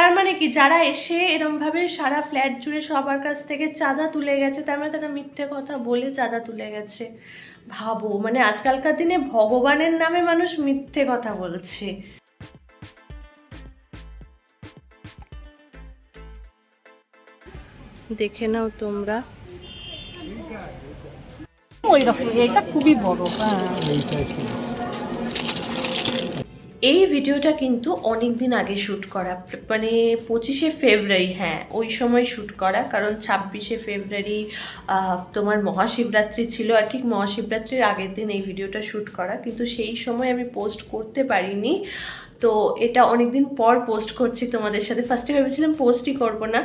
তার মানে কি যারা এসে এরমভাবে সারা ফ্ল্যাট জুড়ে সবার কাছ থেকে চাঁদা তুলে গেছে তার মানে তারা মিথ্যে কথা বলে চাঁদা তুলে গেছে। ভাবো মানে আজকালকার দিনে ভগবানের নামে মানুষ মিথ্যে কথা বলছে। দেখে নাও তোমরা। ওই রকম এটা খুবই বড়। হ্যাঁ। এই ভিডিওটা কিন্তু অনেক দিন আগে শ্যুট করা মানে পঁচিশে ফেব্রুয়ারি হ্যাঁ ওই সময় শ্যুট করা, কারণ ছাব্বিশে ফেব্রুয়ারি তোমার মহাশিবরাত্রি ছিল আর ঠিক মহাশিবরাত্রির আগের দিন এই ভিডিওটা শ্যুট করা, কিন্তু সেই সময় আমি পোস্ট করতে পারিনি। তো এটা অনেক দিন পর পোস্ট করছি তোমাদের সাথে। ফার্স্টে ভেবেছিলাম পোস্টই করব না।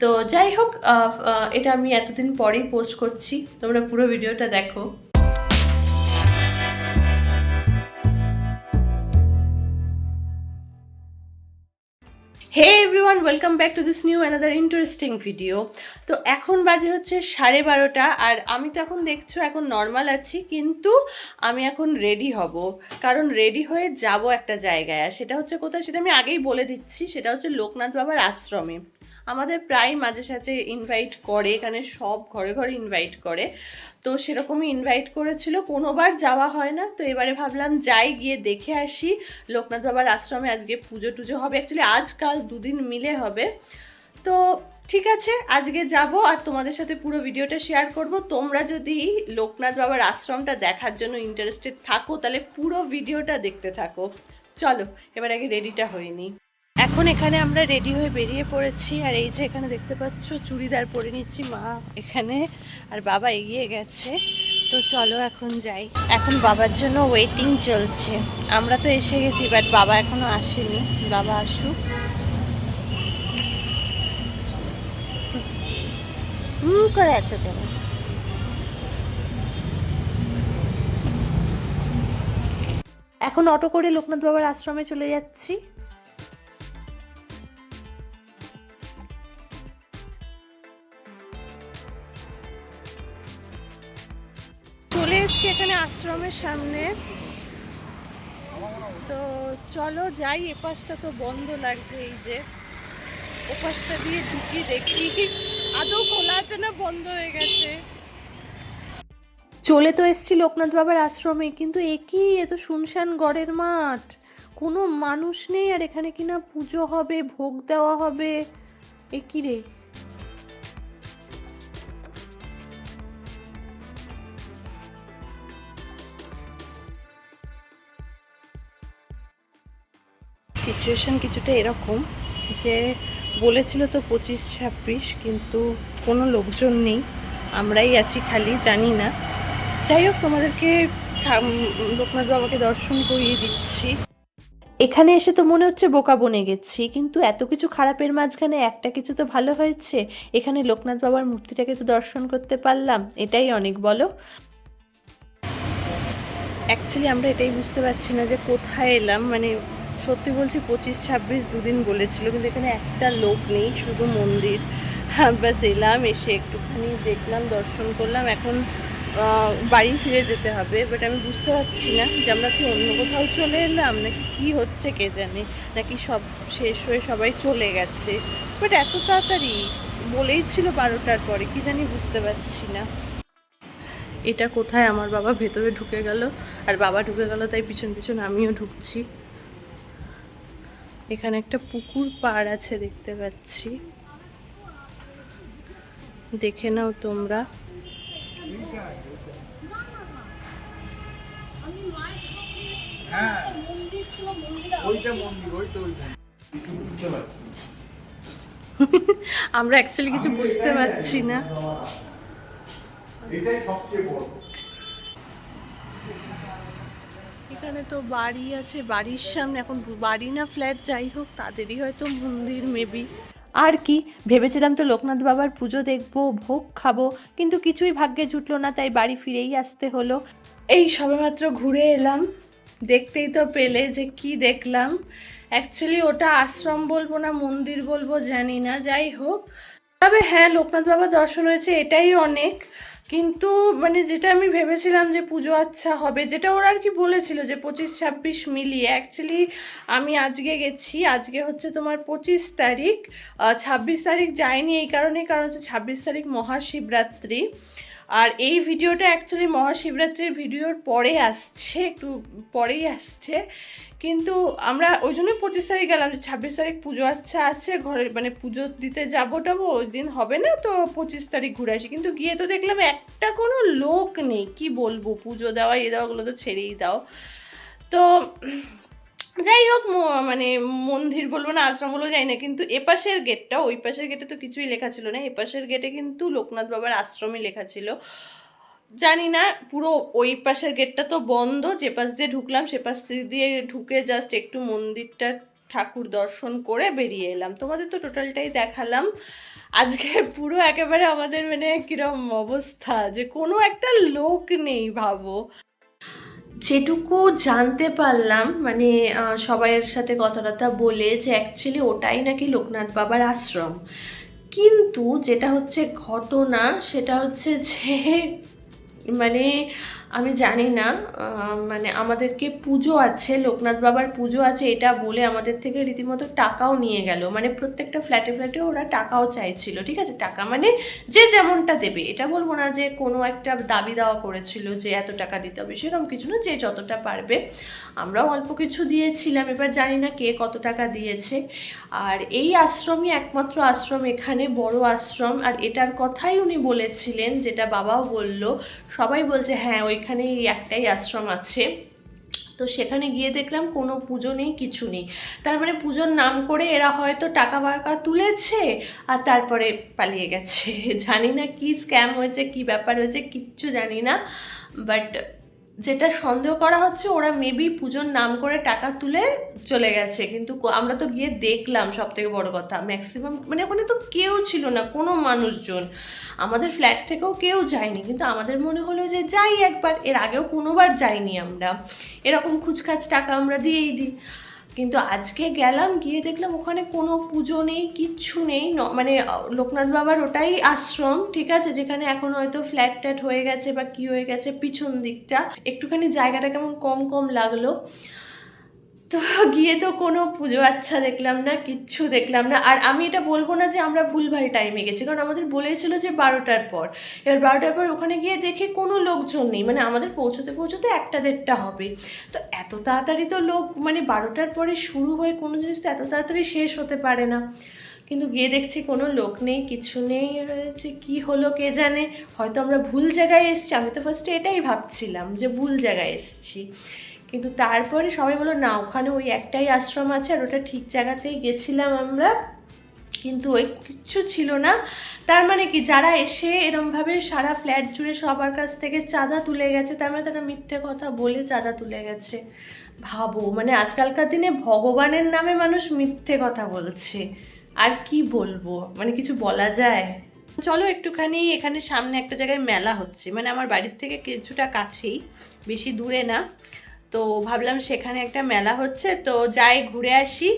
তো যাই হোক এটা আমি এতদিন পরেই পোস্ট করছি। তোমরা পুরো ভিডিওটা দেখো। Everyone welcome back to this new another interesting video তো এখন বাজে হচ্ছে সাড়ে বারোটা, আর আমি তো এখন দেখছ, এখন নর্মাল আছি, কিন্তু আমি এখন রেডি হব। কারণ রেডি হয়ে যাব একটা জায়গায়, আর সেটা হচ্ছে কোথায়, সেটা আমি আগেই বলে দিচ্ছি, সেটা হচ্ছে লোকনাথ বাবার আশ্রমে। আমাদের প্রায় মাঝে সাঝে ইনভাইট করে, এখানে সব ঘরে ঘরে ইনভাইট করে। তো সেরকমই ইনভাইট করেছিল, কোনোবার যাওয়া হয় না। তো এবারে ভাবলাম যাই, গিয়ে দেখে আসি। লোকনাথ বাবার আশ্রমে আজকে পুজো টুজো হবে। অ্যাকচুয়ালি আজকাল দুদিন মিলে হবে। তো ঠিক আছে, আজকে যাব আর তোমাদের সাথে পুরো ভিডিওটা শেয়ার করব। তোমরা যদি লোকনাথ বাবার আশ্রমটা দেখার জন্য ইন্টারেস্টেড থাকো, তাহলে পুরো ভিডিওটা দেখতে থাকো। চলো, এবার আগে রেডিটা হয়নি এখন এখানে আমরা রেডি হয়ে বেরিয়ে পড়েছি, আর এই যে এখানে দেখতে পাচ্ছ, চুড়িদার পরে নিচ্ছি মা এখানে, আর বাবা এগিয়ে গেছে। তো চলো এখন যাই। এখন বাবার জন্য ওয়েটিং চলছে। আমরা তো এসে গেছি বাট বাবা এখনও আসেনি। বাবা আসুক। হুম করে আছো কেন? এখন অটো করে লোকনাথ বাবার আশ্রমে চলে যাচ্ছি। এসছি এখানে আশ্রমের সামনে। তো চলো যাই, এপাশটা তো বন্ধ লাগছে এই যে। ওপাশটা দিয়ে ঢুকি দেখি। আদৌ খোলা আছে না বন্ধ হয়ে গেছে? চলে তো এসছি লোকনাথ বাবার আশ্রমে, কিন্তু একই এ তো শুনশান গড়ের মাঠ। কোনো মানুষ নেই আর এখানে কিনা পুজো হবে, ভোগ দেওয়া হবে? একই রে? সিচুয়েশন কিছুটা এরকম যে বলেছিল তো পঁচিশ ছাব্বিশ কিন্তু কোনো লোকজন নেই। আমরাই আছি খালি জানি না। যাই হোক তোমাদেরকে লোকনাথ বাবাকে দর্শন করিয়ে দিচ্ছি। এখানে এসে তো মনে হচ্ছে বোকা বনে গেছি কিন্তু এত কিছু খারাপের মাঝখানে একটা কিছু তো ভালো হয়েছে। এখানে লোকনাথ বাবার মূর্তিটাকে তো দর্শন করতে পারলাম এটাই অনেক বলো। অ্যাকচুয়ালি আমরা এটাই বুঝতে পারছি না যে কোথায় এলাম মানে সত্যি বলছি পঁচিশ ছাব্বিশ দুদিন বলেছিল, কিন্তু এখানে একটা লোক নেই, শুধু মন্দির। হ্যাঁ ব্যাস এলাম, এসে একটুখানি দেখলাম, দর্শন করলাম। এখন বাড়ি ফিরে যেতে হবে বাট আমি বুঝতে পারছি না যে আমরা কি অন্য কোথাও চলে এলাম, নাকি কি হচ্ছে কে জানে, নাকি সব শেষ হয়ে সবাই চলে গেছে। বাট এত তাড়াতাড়ি, বলেই ছিল বারোটার পরে, কি জানি বুঝতে পারছি না। এটা কোথায়? আমার বাবা ভেতরে ঢুকে গেল, আর বাবা ঢুকে গেল, তাই পিছন পিছন আমিও ঢুকছি। এখানে একটা পুকুর পাড় আছে দেখতে পাচ্ছি। দেখে নাও তোমরা। ওইটা আমরা অ্যাকচুয়ালি কিছু বুঝতে পারছি না। এটাই সবচেয়ে বড়। এখানে তো বাড়ি আছে বাড়ির সামনে এখন বাড়ি না ফ্ল্যাট যাই হোক তাদেরই হয়তো মন্দির মেবি আর কি ভেবেছিলাম তো লোকনাথ বাবার পুজো দেখব ভোগ খাব কিন্তু কিছুই ভাগ্যে জুটলো না তাই বাড়ি ফিরেই আসতে হলো। এই সবেমাত্র ঘুরে এলাম দেখতেই তো পেলে যে কি দেখলাম। অ্যাকচুয়ালি ওটা আশ্রম বলব না মন্দির বলব জানি না যাই হোক। তবে হ্যাঁ লোকনাথ বাবা দর্শন হয়েছে এটাই অনেক। কিন্তু মানে যেটা আমি ভেবেছিলাম যে পুজো আচ্ছা হবে, যেটা ওরা আর কি বলেছিল যে পঁচিশ ছাব্বিশ মিলিয়ে। অ্যাকচুয়ালি আমি আজকে গেছি, আজকে হচ্ছে তোমার পঁচিশ তারিখ। ছাব্বিশ তারিখ যায়নি এই কারণে কারণ হচ্ছে ছাব্বিশ তারিখ মহাশিবরাত্রি। আর এই ভিডিওটা অ্যাকচুয়ালি মহাশিবরাত্রির ভিডিওর পরে আসছে, একটু পরেই আসছে। কিন্তু আমরা ওই জন্য পঁচিশ তারিখ গেলাম যে ছাব্বিশ তারিখ পুজো আচ্ছা আছে, ঘরে মানে পুজো দিতে যাব টাবো, ওই দিন হবে না তো পঁচিশ তারিখ ঘুরে আসি। কিন্তু গিয়ে তো দেখলাম একটা কোনো লোক নেই, কি বলব? পুজো দেওয়া, এ দেওয়াগুলো তো ছেড়েই দাও। তো যাই হোক মানে মন্দির বলব না আশ্রম বলব যাই না, কিন্তু এপাশের গেটটা ওই পাশের গেটে তো কিছুই লেখা ছিল না। এপাশের গেটে কিন্তু লোকনাথ বাবার আশ্রমই লেখা ছিল। জানি না, পুরো ওই পাশের গেটটা তো বন্ধ, যে পাশ দিয়ে ঢুকলাম, সে পাশ দিয়ে ঢুকে জাস্ট একটু মন্দিরটা ঠাকুর দর্শন করে বেরিয়ে এলাম। তোমাদের তো টোটালটাই দেখালাম। আজকে পুরো একেবারে আমাদের মানে কিরম অবস্থা, যে কোনো একটা লোক নেই, ভাবো। যেটুকু জানতে পারলাম মানে সবাইয়ের সাথে কথাটা বলে যে অ্যাকচুয়ালি ওটাই নাকি লোকনাথ বাবার আশ্রম। কিন্তু যেটা হচ্ছে ঘটনা, সেটা হচ্ছে যে মানে আমি জানি না মানে আমাদেরকে পুজো আছে, লোকনাথ বাবার পুজো আছে, এটা বলে আমাদের থেকে রীতিমতো টাকাও নিয়ে গেল। মানে প্রত্যেকটা ফ্ল্যাটে ফ্ল্যাটে ওরা টাকাও চাইছিল, ঠিক আছে? টাকা মানে যে যেমনটা দেবে। এটা বলব না যে কোনো একটা দাবি দেওয়া করেছিল যে এত টাকা দিতে হবে, সেরকম কিছু না, যে যতটা পারবে। আমরাও অল্প কিছু দিয়েছিলাম, এবার জানি না কে কত টাকা দিয়েছে। আর এই আশ্রমই একমাত্র আশ্রম, এখানে বড় আশ্রম। আর এটার কথাই উনি বলেছিলেন, যেটা বাবাও বলল। সবাই বলছে হ্যাঁ ওইখানে এই একটাই আশ্রম আছে। তো সেখানে গিয়ে দেখলাম কোনো পুজো নেই, কিছু নেই। তার মানে পুজোর নাম করে এরা হয়তো টাকা বাকা তুলেছে আর তারপরে পালিয়ে গেছে। জানি না কী স্ক্যাম হয়েছে, কি ব্যাপার হয়েছে, কিচ্ছু জানি না। বাট যেটা সন্দেহ করা হচ্ছে ওরা মেবি পুজোর নাম করে টাকা তুলে চলে গেছে। কিন্তু আমরা তো গিয়ে দেখলাম সব থেকে বড় কথা ম্যাক্সিমাম মানে ওখানে তো কেউ ছিল না, কোনো মানুষজন। আমাদের ফ্ল্যাট থেকেও কেউ যায়নি, কিন্তু আমাদের মনে হলো যে যাই একবার, এর আগেও কোনোবার যাইনি আমরা। এরকম খুচখাচ টাকা আমরা দিয়েই দিই। কিন্তু আজকে গেলাম, গিয়ে দেখলাম ওখানে কোনো পুজো নেই, কিচ্ছু নেই। মানে লোকনাথ বাবার ওটাই আশ্রম, ঠিক আছে? যেখানে এখন হয়তো ফ্ল্যাট ট্যাট হয়ে গেছে বা কি হয়ে গেছে, পিছন দিকটা। একটুখানি জায়গাটা কেমন কম কম লাগল। তো গিয়ে তো কোনো পুজো আচ্ছা দেখলাম না, কিচ্ছু দেখলাম না। আর আমি এটা বলব না যে আমরা ভুলভাল টাইমে গেছি, কারণ আমাদের বলেছিল যে বারোটার পর। এবার বারোটার পর ওখানে গিয়ে দেখি কোনো লোকজন নেই মানে আমাদের পৌঁছতে পৌঁছতে একটা দেড়টা হবে। তো এত তাড়াতাড়ি তো লোক মানে বারোটার পরে শুরু হয়ে কোনো জিনিস তো এত তাড়াতাড়ি শেষ হতে পারে না। কিন্তু গিয়ে দেখছি কোনো লোক নেই, কিছু নেই হচ্ছে কী হলো কে জানে। হয়তো আমরা ভুল জায়গায় এসেছি, আমি তো ফার্স্টে এটাই ভাবছিলাম যে ভুল জায়গায় এসেছি। কিন্তু তারপরে সবাই বলল, না, ওখানে ওই একটাই আশ্রম আছে আর ওটা ঠিক জায়গাতেই গেছিলাম আমরা। কিন্তু ওই কিচ্ছু ছিল না। তার মানে কি, যারা এসে এরমভাবে সারা ফ্ল্যাট জুড়ে সবার কাছ থেকে চাঁদা তুলে গেছে, তার মানে তারা মিথ্যে কথা বলে চাঁদা তুলে গেছে। ভাবো মানে আজকালকার দিনে ভগবানের নামে মানুষ মিথ্যে কথা বলছে। আর কি বলব? মানে কিছু বলা যায়? চলো একটুখানি এখানে সামনে একটা জায়গায় মেলা হচ্ছে। মানে আমার বাড়ির থেকে কিছুটা কাছেই, বেশি দূরে না। তো ভাবলাম সেখানে একটা মেলা হচ্ছে, তো যাই ঘুরে আসি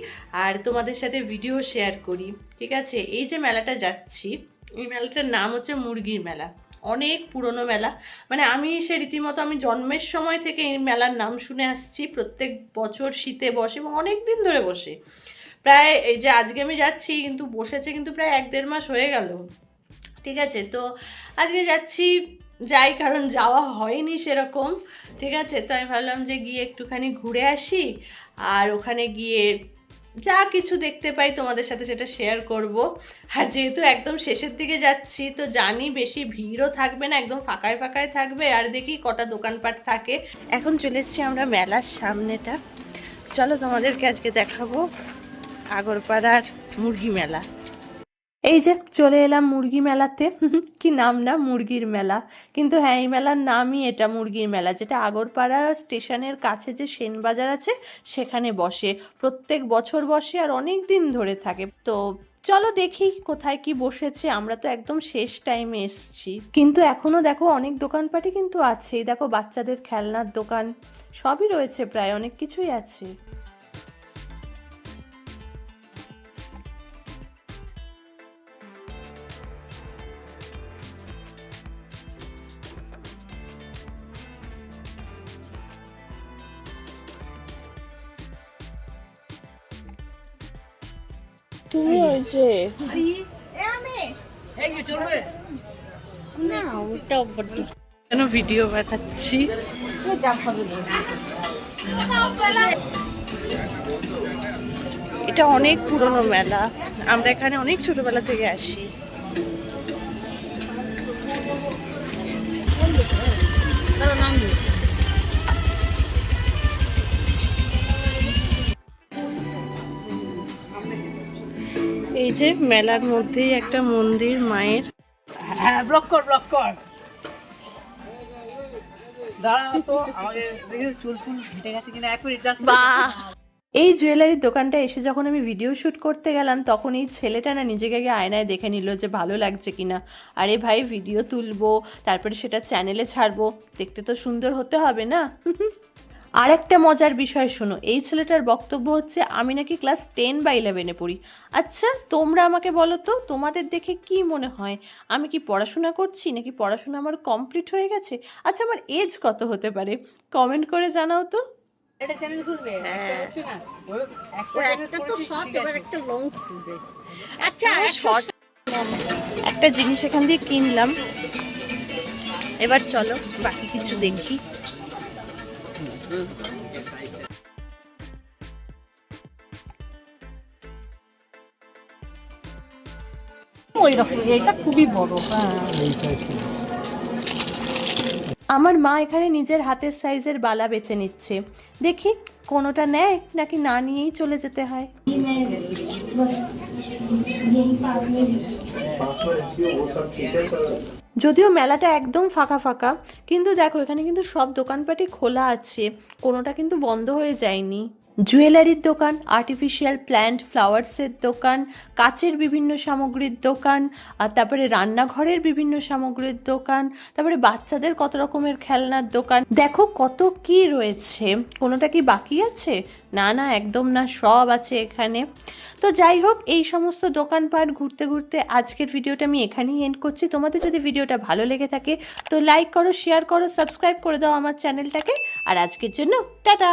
আর তোমাদের সাথে ভিডিও শেয়ার করি, ঠিক আছে? এই যে মেলাটা যাচ্ছি, এই মেলাটার নাম হচ্ছে মুরগির মেলা। অনেক পুরনো মেলা। মানে আমি সে রীতিমতো আমি জন্মের সময় থেকে এই মেলার নাম শুনে আসছি, প্রত্যেক বছর শীতে বসে এবং অনেক দিন ধরে বসে। প্রায় এই যে আজকে আমি যাচ্ছি কিন্তু বসেছে কিন্তু প্রায় এক দেড় মাস হয়ে গেল, ঠিক আছে? তো আজকে যাচ্ছি যাই, কারণ যাওয়া হয়নি সেরকম, ঠিক আছে? তো আমি ভাবলাম যে গিয়ে একটুখানি ঘুরে আসি, আর ওখানে গিয়ে যা কিছু দেখতে পাই তোমাদের সাথে সেটা শেয়ার করব। আর যেহেতু একদম শেষের দিকে যাচ্ছি, তো জানি বেশি ভিড়ও থাকবে না, একদম ফাঁকায় ফাঁকায় থাকবে, আর দেখি কটা দোকানপাট থাকে। এখন চলে এসেছি আমরা মেলার সামনেটা। চলো তোমাদেরকে আজকে দেখাবো আগরপাড়ার মুরগি মেলা। এই যে চলে এলাম মুরগি মেলাতে। কি নাম না? মুরগির মেলা। কিন্তু হ্যাঁ এই মেলার নামই এটা মুরগির মেলা, যেটা আগরপাড়া স্টেশনের কাছে যে সেনবাজার আছে, সেখানে বসে। প্রত্যেক বছর বসে আর অনেক দিন ধরে থাকে। তো চলো দেখি কোথায় কি বসেছে, আমরা তো একদম শেষ টাইমে এসছি। কিন্তু এখনও দেখো অনেক দোকানপাটি কিন্তু আছেই দেখো বাচ্চাদের খেলনার দোকান, সবই রয়েছে প্রায়, অনেক কিছুই আছে। তুমি ওই যে না ওটা কেন ভিডিও বানাচ্ছি? এটা অনেক পুরনো মেলা। আমরা এখানে অনেক ছোটবেলা থেকে আসি। এই যে মেলার মধ্যেই একটা মন্দির মায়ের। হ্যাঁ ব্লক কর ব্লক কর। এই জুয়েলারির দোকানটা এসে যখন আমি ভিডিও শ্যুট করতে গেলাম তখন এই ছেলেটা না নিজেকে আগে আয়নায় দেখে নিল যে ভালো লাগছে কিনা। আরে ভাই ভিডিও তুলবো তারপরে সেটা চ্যানেলে ছাড়বো দেখতে তো সুন্দর হতে হবে না? আর একটা মজার বিষয় শোনো এই ছেলেটার বক্তব্য হচ্ছে আমি নাকি ক্লাস টেন বা ইলেভেনে পড়ি। আচ্ছা তোমরা আমাকে বলো তো তোমাদের দেখে কি মনে হয়? আমি কি পড়াশোনা করছি নাকি পড়াশোনা আমার কমপ্লিট হয়ে গেছে? আচ্ছা আমার এজ কত হতে পারে? কমেন্ট করে জানাও তো। একটা চ্যানেল খুলবে? হচ্ছে না একটা ওর channel একটা তো শর্ট এবার একটা লং খুলবে। আচ্ছা শর্ট একটা জিনিস এখান দিয়ে কিনলাম। এবার চলো বাকি কিছু দেখি। এটা খুবই বড় হ্যাঁ। আমার মা এখানে নিজের হাতের সাইজের বালা বেছে নিচ্ছে। দেখি কোনোটা নেয় নাকি না নিয়েই চলে যেতে হয়। যদিও মেলাটা একদম ফাঁকা ফাঁকা, কিন্তু দেখো এখানে কিন্তু সব দোকানপাটি খোলা আছে, কোনোটা কিন্তু বন্ধ হয়ে যায়নি। জুয়েলারির দোকান আর্টিফিশিয়াল প্ল্যান্ট ফ্লাওয়ার্সের দোকান, কাচের বিভিন্ন সামগ্রীর দোকান, আর তারপরে রান্নাঘরের বিভিন্ন সামগ্রীর দোকান, তারপরে বাচ্চাদের কত রকমের খেলনার দোকান। দেখো কত কি রয়েছে। কোনোটা কি বাকি আছে? না না, একদম না, সব আছে এখানে। তো যাই হোক, এই সমস্ত দোকানপাট ঘুরতে ঘুরতে আজকের ভিডিওটা আমি এখানেই এন্ড করছি। তোমাদের যদি ভিডিওটা ভালো লেগে থাকে, তো লাইক করো শেয়ার করো সাবস্ক্রাইব করে দাও আমার চ্যানেলটাকে। আর আজকের জন্য, টাটা!